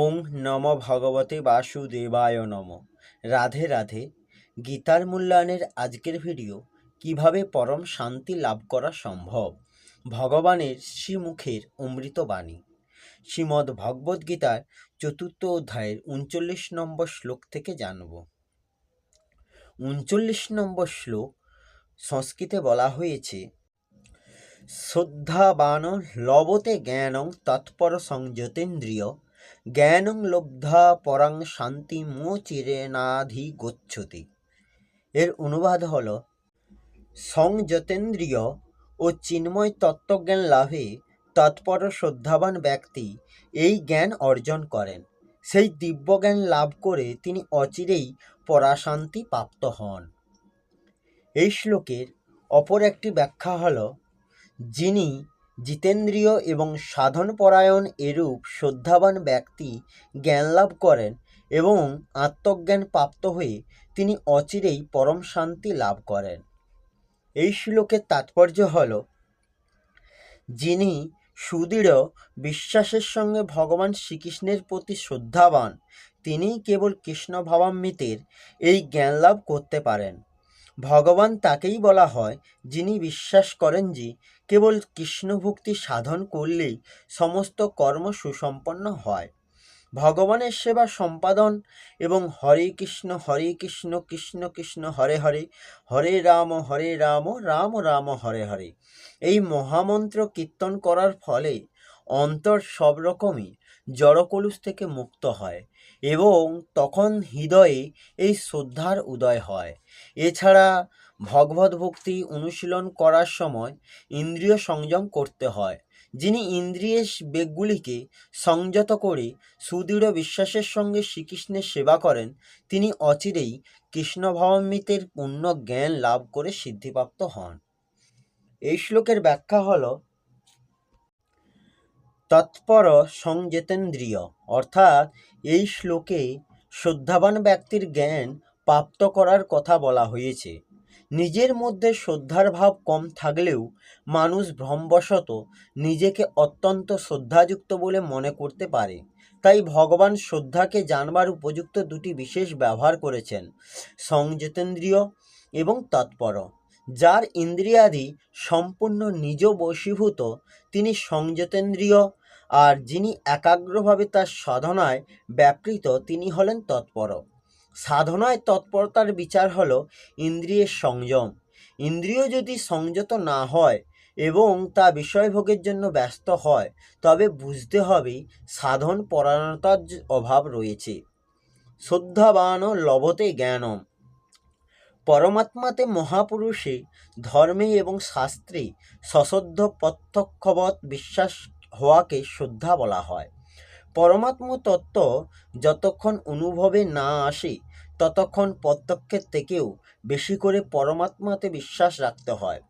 ওং নম ভগবতে বাসুদেবায় নম। রাধে রাধে। গীতার মূল্যায়নের আজকের ভিডিও, কীভাবে পরম শান্তি লাভ করা সম্ভব? ভগবানের শ্রীমুখের অমৃত বাণী। শ্রীমদ্ ভগবদ্ গীতার চতুর্থ অধ্যায়ের উনচল্লিশ নম্বর শ্লোক থেকে জানব। উনচল্লিশ নম্বর শ্লোক সংস্কৃতে বলা হয়েছে, শ্রদ্ধাবান লবতে জ্ঞানং তৎপর সংযতেন্দ্রিয় জ্ঞানং লব্ধা পরাং শান্তি মোচিরেনাধি গচ্ছতি। এর অনুবাদ হল সংযতেন্দ্রিয় ও চিন্ময় তত্ত্বজ্ঞান লাভে তৎপর শ্রদ্ধাবান ব্যক্তি এই জ্ঞান অর্জন করেন। সেই দিব্যজ্ঞান লাভ করে তিনি অচিরেই পরাশান্তি প্রাপ্ত হন। এই শ্লোকের অপর একটি ব্যাখ্যা হল, যিনি জিতেন্দ্রীয় এবং সাধনপরায়ণ এরূপ শ্রদ্ধাবান ব্যক্তি জ্ঞান লাভ করেন এবং আত্মজ্ঞান প্রাপ্ত হয়ে তিনি অচিরেই পরম শান্তি লাভ করেন। এই শ্লোকের তাৎপর্য হল, যিনি সুদৃঢ় বিশ্বাসের সঙ্গে ভগবান শ্রীকৃষ্ণের প্রতি শ্রদ্ধাবান, তিনিই কেবল কৃষ্ণ ভাবামৃতের এই জ্ঞান লাভ করতে পারেন। ভগবান তাকেই বলা হয়, যিনি বিশ্বাস করেন যে, কেবল কৃষ্ণ ভক্তি সাধন করলেই সমস্ত কর্ম সুসম্পন্ন হয়। ভগবানের সেবা সম্পাদন এবং হরে কৃষ্ণ হরে কৃষ্ণ কৃষ্ণ কৃষ্ণ, হরে হরে হরে রাম হরে রাম রাম রাম, হরে হরে। এই মহামন্ত্র কীর্তন করার ফলে অন্তর সব রকমই জড়কলুষ থেকে মুক্ত হয়। এবং তখন হৃদয়ে এই শ্রদ্ধার উদয় হয়। এছাড়া ভগবত ভক্তি অনুশীলন করার সময় ইন্দ্রিয় সংযম করতে হয়, যিনি ইন্দ্রিয়ের বেগগুলিকে সংযত করে সুদৃঢ় বিশ্বাসের সঙ্গে শ্রীকৃষ্ণের সেবা করেন, তিনি অচিরেই কৃষ্ণ ভাবামৃতের পূর্ণ জ্ঞান লাভ করে সিদ্ধিপ্রাপ্ত হন। এই শ্লোকের ব্যাখ্যা হল তৎপর সংযতেন্দ্রিয়, অর্থাৎ এই শ্লোকে শ্রদ্ধাবান ব্যক্তির জ্ঞান প্রাপ্ত করার কথা বলা হয়েছে। নিজের মধ্যে শ্রদ্ধার ভাব কম থাকলেও মানুষ ভ্রমবশত নিজেকে অত্যন্ত শ্রদ্ধাযুক্ত বলে মনে করতে পারে। তাই ভগবান শ্রদ্ধাকে জানবার উপযুক্ত দুটি বিশেষ ব্যবহার করেছেন, সংযতেন্দ্রিয় এবং তৎপর, যার ইন্দ্রিয়াদি সম্পূর্ণ নিজ বশীভূত। তিনি সংযতেন্দ্রিয় আর যিনি একাগ্রভাবে তার সাধনায় ব্যাপৃত, তিনি হলেন তৎপর সাধনায় তৎপরতার বিচার হল ইন্দ্রিয়ের সংযম। ইন্দ্রিয় যদি সংযত না হয় এবং তা বিষয়ভোগের জন্য ব্যস্ত হয়, তবে বুঝতে হবে সাধন পরায়ণতার অভাব রয়েছে। শ্রদ্ধাবান লভতে জ্ঞানম। পরমাত্মাতে মহাপুরুষে ধর্মে এবং শাস্ত্রে সশ্রদ্ধ প্রত্যক্ষবৎ বিশ্বাস হওয়াকে শ্রদ্ধা বলা হয়। পরমাত্ম তত্ত্ব যতক্ষণ অনুভবে না আসে, ততক্ষণ প্রত্যক্ষের থেকেও বেশি করে পরমাত্মাতে বিশ্বাস রাখতে হয়।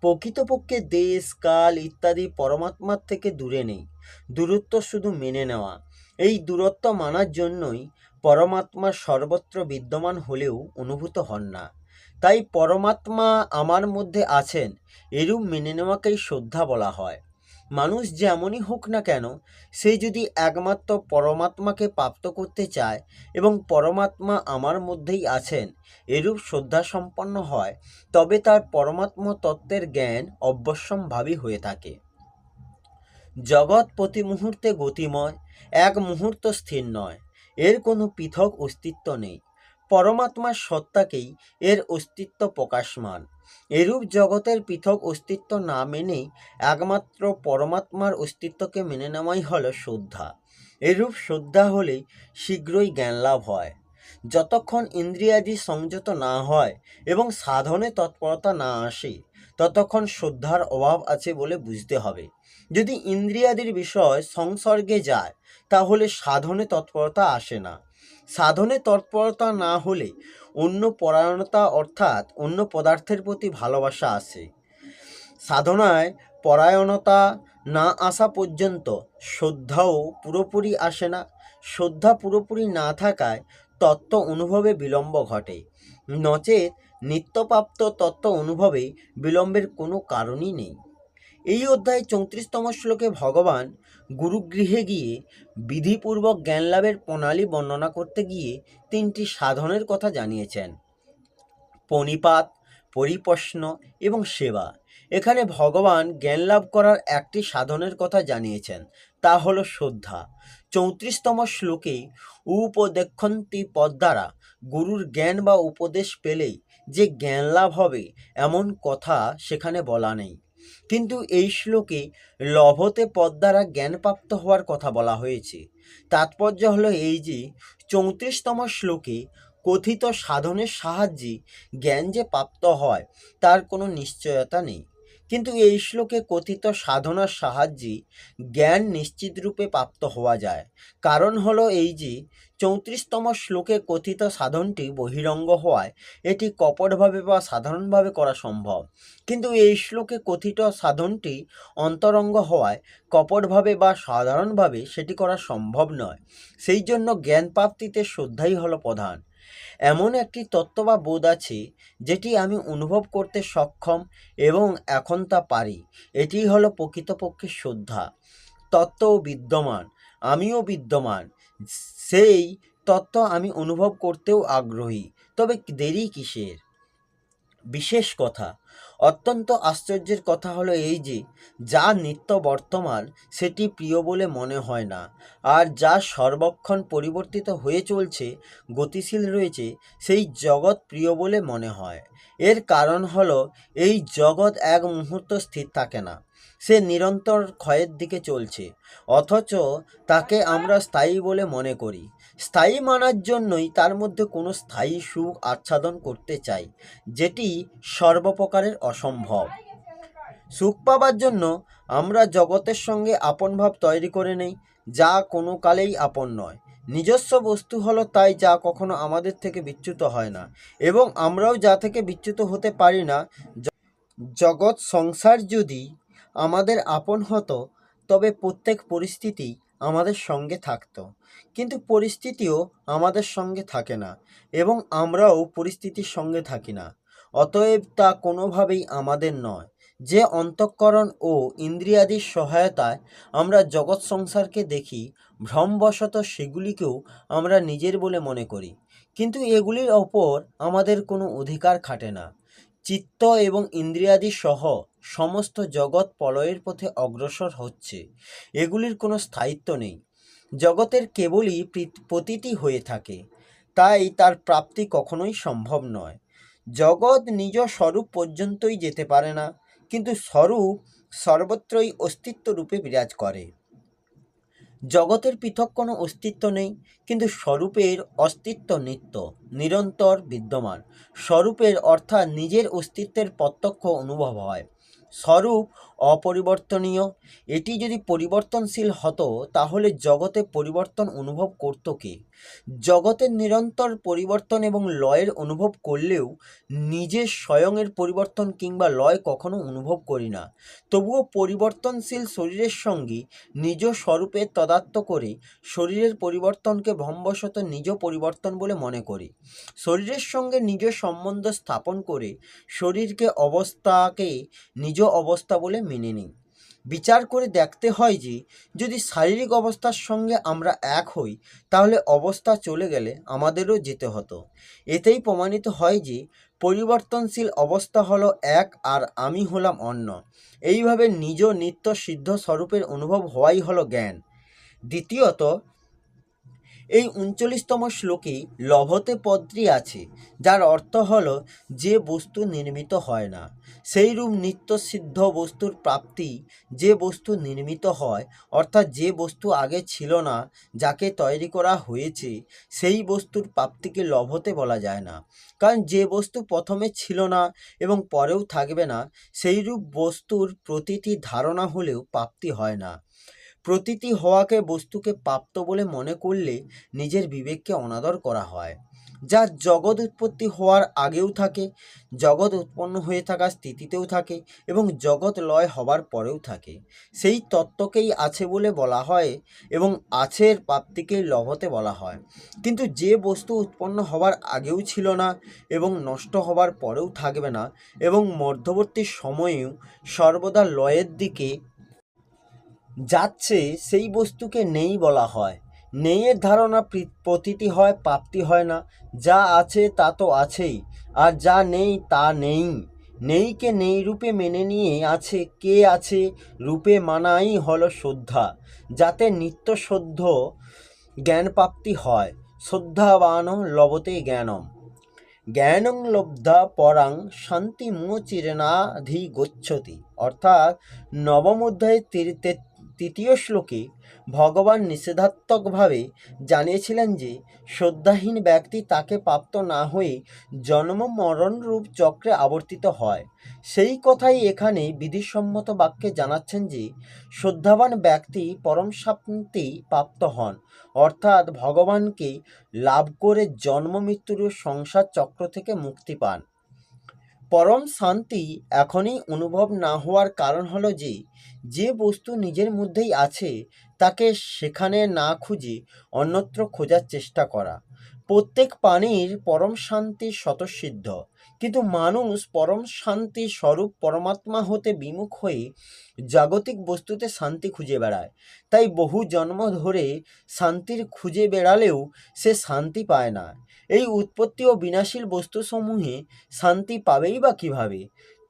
প্রকৃতপক্ষে দেশ, কাল ইত্যাদি পরমাত্মার থেকে দূরে নেই, দূরত্ব শুধু মেনে নেওয়া। এই দূরত্ব মানার জন্যই পরমাত্মা সর্বত্র বিদ্যমান হলেও অনুভূত হন না। তাই পরমাত্মা আমার মধ্যে আছেন, এরূপ মেনে নেওয়াকেই শ্রদ্ধা বলা হয়। মানুষ যেমনই হোক না কেন, সে যদি একমাত্র পরমাত্মাকে প্রাপ্ত করতে চায় এবং পরমাত্মা আমার মধ্যেই আছেন, এরূপ শ্রদ্ধা সম্পন্ন হয়, তবে তার পরমাত্ম তত্ত্বের জ্ঞান অবশ্যম্ভাবী হয়ে থাকে। জগৎ প্রতি মুহূর্তে গতিময়, এক মুহূর্ত স্থির নয়, এর কোনো পৃথক অস্তিত্ব নেই। পরমাত্মার সত্তাকেই এর অস্তিত্ব প্রকাশমান। এরূপ জগতের পৃথক অস্তিত্ব না মেনে একমাত্র পরমাত্মার অস্তিত্বকে মেনে নেওয়াই হলো শ্রদ্ধা। এরূপ শ্রদ্ধা হলে শীঘ্রই জ্ঞান লাভ হয়। যতক্ষণ ইন্দ্রিয়াদি সংযত না হয় এবং সাধনে তৎপরতা না আসে, ততক্ষণ শ্রদ্ধার অভাব আছে বলে বুঝতে হবে। যদি ইন্দ্রিয়াদির বিষয় সংসর্গে যায়, তাহলে সাধনে তৎপরতা আসে না। সাধনে তৎপরতা না হলে অন্য পরায়ণতা অর্থাৎ অন্য পদার্থের প্রতি ভালোবাসা আসে সাধনায় পরায়ণতা না আসা পর্যন্ত শ্রদ্ধাও পুরোপুরি আসে না। শ্রদ্ধা পুরোপুরি না থাকায় তত্ত্ব অনুভবে বিলম্ব ঘটে। নচেত নিত্যপ্রাপ্ত তত্ত্ব অনুভবে বিলম্বের কোনো কারণই নেই। এই অধ্যায়ে চৌত্রিশতম শ্লোকে ভগবান গুরুগৃহে গিয়ে বিধিপূর্বক জ্ঞান লাভের প্রণালী বর্ণনা করতে গিয়ে তিনটি সাধনের কথা জানিয়েছেন। পণিপাত, পরিপ্রশ্ন এবং সেবা। এখানে ভগবান জ্ঞান লাভ করার একটি সাধনের কথা জানিয়েছেন, তা হলো শ্রদ্ধা। চৌত্রিশতম শ্লোকে উপদেক্ষন্তি পদ দ্বারা গুরুর জ্ঞান বা উপদেশ পেলেই যে জ্ঞান লাভ হবে এমন কথা সেখানে বলা নেই। কিন্তু এই শ্লোকে লভতে পদ দ্বারা জ্ঞানপ্রাপ্ত হওয়ার কথা বলা হয়েছে। তাৎপর্য হলো এই যে, চৌত্রিশতম শ্লোকে কথিত সাধনের সাহায্যে জ্ঞান যে প্রাপ্ত হয়, তার কোনো নিশ্চয়তা নেই। কিন্তু এই শ্লোকে কথিত সাধনার সাহায্যে জ্ঞান নিশ্চিত রূপে প্রাপ্ত হওয়া যায়। কারণ হলো এই যে, চৌত্রিশতম শ্লোকে কথিত সাধনটি বহিরঙ্গ হওয়ায় এটি কপটভাবে বা সাধারণভাবে করা সম্ভব। কিন্তু এই শ্লোকে কথিত সাধনটি অন্তরঙ্গ হওয়ায় কপটভাবে বা সাধারণভাবে সেটি করা সম্ভব নয়। সেই জন্য জ্ঞান প্রাপ্তিতে শ্রদ্ধাই হলো প্রধান। এমন একটি তত্ত্ব বা বোধ আছে যেটি আমি অনুভব করতে সক্ষম এবং এখন তা পারি। এটি হলো প্রকৃতপক্ষে শ্রদ্ধা। তত্ত্বও বিদ্যমান। আমিও বিদ্যমান। সেই তত্ত্ব আমি অনুভব করতেও আগ্রহী। তবে দেরি কিসের? বিশেষ কথা। অত্যন্ত আশ্চর্যের কথা হলো এই যে, যা নিত্য বর্তমান, সেটি প্রিয় বলে মনে হয় না। আর যা সর্বক্ষণ পরিবর্তিত হয়ে চলছে, গতিশীল রয়েছে, সেই জগৎ প্রিয় বলে মনে হয়। এর কারণ হলো, এই জগৎ এক মুহূর্ত স্থির থাকে না। সে নিরন্তর ক্ষয়ের দিকে চলছে। অথচ তাকে আমরা স্থায়ী বলে মনে করি। স্থায়ী মানার জন্যই তার মধ্যে কোনো স্থায়ী সুখ আচ্ছাদন করতে চাই, যেটি সর্বপ্রকারের অসম্ভব। সুখ পাবার জন্য আমরা জগতের সঙ্গে আপন ভাব তৈরি করে নেই, যা কোনো কালেই আপন নয়। নিজস্ব বস্তু হলো তাই যা কখনো আমাদের থেকে বিচ্যুত হয় না, এবং আমরাও যা থেকে বিচ্যুত হতে পারি না। জগৎ সংসার যদি আমাদের আপন হতো, তবে প্রত্যেক পরিস্থিতি আমাদের সঙ্গে থাকতো। কিন্তু পরিস্থিতিও আমাদের সঙ্গে থাকে না এবং আমরাও পরিস্থিতির সঙ্গে থাকি না। অতএব তা কোনোভাবেই আমাদের নয় যে অন্তঃকরণ ও ইন্দ্রিয়াদির সহায়তায় আমরা জগৎ সংসারকে দেখি, ভ্রমবশত সেগুলিকেও আমরা নিজের বলে মনে করি। কিন্তু এগুলির ওপর আমাদের কোনো অধিকার খাটে না। চিত্ত এবং ইন্দ্রিয়াদি সহ সমস্ত জগৎ প্রলয়ের পথে অগ্রসর হচ্ছে। এগুলির কোনো স্থায়িত্ব নেই। জগতের কেবলই প্রতীতি হয়ে থাকে। তাই তার প্রাপ্তি কখনোই সম্ভব নয়। জগৎ নিজ স্বরূপ পর্যন্তই যেতে পারে না, কিন্তু স্বরূপ সর্বত্রই অস্তিত্ব রূপে বিরাজ করে। জগতের পৃথক কোনো অস্তিত্ব নেই, কিন্তু স্বরূপের অস্তিত্ব নিত্য, নিরন্তর বিদ্যমান। স্বরূপের অর্থাৎ নিজের অস্তিত্বের প্রত্যক্ষ অনুভব হয়। স্বরূপ অপরিবর্তনীয়। এটি যদি পরিবর্তনশীল হতো, তাহলে জগতে পরিবর্তন অনুভব করতো কে? জগতের নিরন্তর পরিবর্তন এবং লয়ের অনুভব করলেও নিজের স্বয়ংয়ের পরিবর্তন কিংবা লয় কখনো অনুভব করি না। তবুও পরিবর্তনশীল শরীরের সঙ্গে নিজ স্বরূপের তদাত্ম করে শরীরের পরিবর্তনকে ভ্রমবশত নিজ পরিবর্তন বলে মনে করি। শরীরের সঙ্গে নিজ সম্বন্ধ স্থাপন করে শরীরকে অবস্থাকে নিজ অবস্থা বলে মেনে নিই বিচার করে দেখতে হয় যে, যদি শারীরিক অবস্থার সঙ্গে আমরা এক হই, তাহলে অবস্থা চলে গেলে আমাদেরও যেতে হতো। এতেই প্রমাণিত হয় যে, পরিবর্তনশীল অবস্থা হলো এক আর আমি হলাম অন্য। এইভাবে নিজ নিত্য সিদ্ধ স্বরূপের অনুভব হওয়াই হলো জ্ঞান। দ্বিতীয়ত এই উনচল্লিশতম শ্লোকে লভতে পদটি আছে, যার অর্থ হল যে বস্তু নির্মিত হয় না। সেইরূপ নিত্য সিদ্ধ বস্তুর প্রাপ্তি যে বস্তু নির্মিত হয়, অর্থাৎ যে বস্তু আগে ছিল না, যাকে তৈরি করা হয়েছে, সেই বস্তুর প্রাপ্তিকে লভতে বলা যায় না। কারণ যে বস্তু প্রথমে ছিল না এবং পরেও থাকবে না, সেইরূপ বস্তুর প্রতিটি ধারণা হলেও প্রাপ্তি হয় না। প্রতীতি হওয়াকে বস্তুকে প্রাপ্ত বলে মনে করলে নিজের বিবেককে অনাদর করা হয়। যা জগৎ উৎপত্তি হওয়ার আগেও থাকে, জগৎ উৎপন্ন হয়ে থাকা স্থিতিতেও থাকে এবং জগৎ লয় হবার পরেও থাকে। সেই তত্ত্বকেই আছে বলে বলা হয় এবং আছের প্রাপ্তিকেই লভতে বলা হয়। কিন্তু যে বস্তু উৎপন্ন হবার আগেও ছিল না এবং নষ্ট হবার পরেও থাকবে না এবং মধ্যবর্তী সময়েও সর্বদা লয়ের দিকে যাচ্ছে সেই বস্তুকে নেই বলা হয়। নেইয়ের ধারণা প্রি- প্রতীতি হয়, প্রাপ্তি হয় না। যা আছে তা তো আছেই, আর যা নেই তা নেই। নেইকে নেই রূপে মেনে নিয়ে আছে কে আছে রূপে মানাই হলো শ্রদ্ধা, যাতে নিত্য শুদ্ধ জ্ঞান প্রাপ্তি হয়। শ্রদ্ধাবান লবতে জ্ঞানম। জ্ঞানং লব্ধা পরাং শান্তি মুচিরেনাধি গচ্ছতি অর্থাৎ নবম অধ্যায়ের তি- তে- তৃতীয় শ্লোকে ভগবান নিষেধাত্মকভাবে জানিয়েছিলেন যে, শ্রদ্ধাহীন ব্যক্তি তাকে প্রাপ্ত না হয়ে জন্ম মরণ রূপ চক্রে আবর্তিত হয়। সেই কথাই এখানে বিধিসম্মত বাক্যে জানাচ্ছেন যে, শ্রদ্ধাবান ব্যক্তি পরম শান্তি প্রাপ্ত হন। অর্থাৎ ভগবানকে লাভ করে জন্ম মৃত্যুর সংসার চক্র থেকে মুক্তি পান। পরম শান্তি এখনই অনুভব না হওয়ার কারণ হলো যে যে বস্তু নিজের মধ্যেই আছে, তাকে সেখানে না খুঁজে অন্যত্র খোঁজার চেষ্টা করা। প্রত্যেক প্রাণীর পরম শান্তি স্বতঃসিদ্ধ। কিন্তু মানুষ পরম শান্তি স্বরূপ পরমাত্মা হতে বিমুখ হয়ে জাগতিক বস্তুতে শান্তি খুঁজে বেড়ায়। তাই বহু জন্ম ধরে শান্তির খুঁজে বেড়ালেও সে শান্তি পায় না। এই উৎপত্তি ও বিনাশীল বস্তুসমূহে শান্তি পাবেই বা কীভাবে?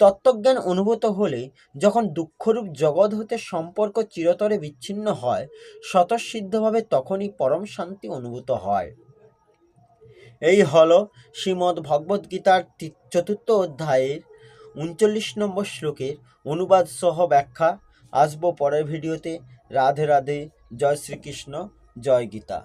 তত্ত্বজ্ঞান অনুভূত হলে যখন দুঃখরূপ জগৎ হতে সম্পর্ক চিরতরে বিচ্ছিন্ন হয়, স্বতঃসিদ্ধভাবে তখনই পরম শান্তি অনুভূত হয়। এই হল শ্রীমদ্ ভগবদ্গীতার গীতার চতুর্থ অধ্যায়ের উনচল্লিশ নম্বর শ্লোকের অনুবাদ সহ ব্যাখ্যা। আসব পরের ভিডিওতে। রাধে রাধে। জয় শ্রীকৃষ্ণ। জয় গীতা।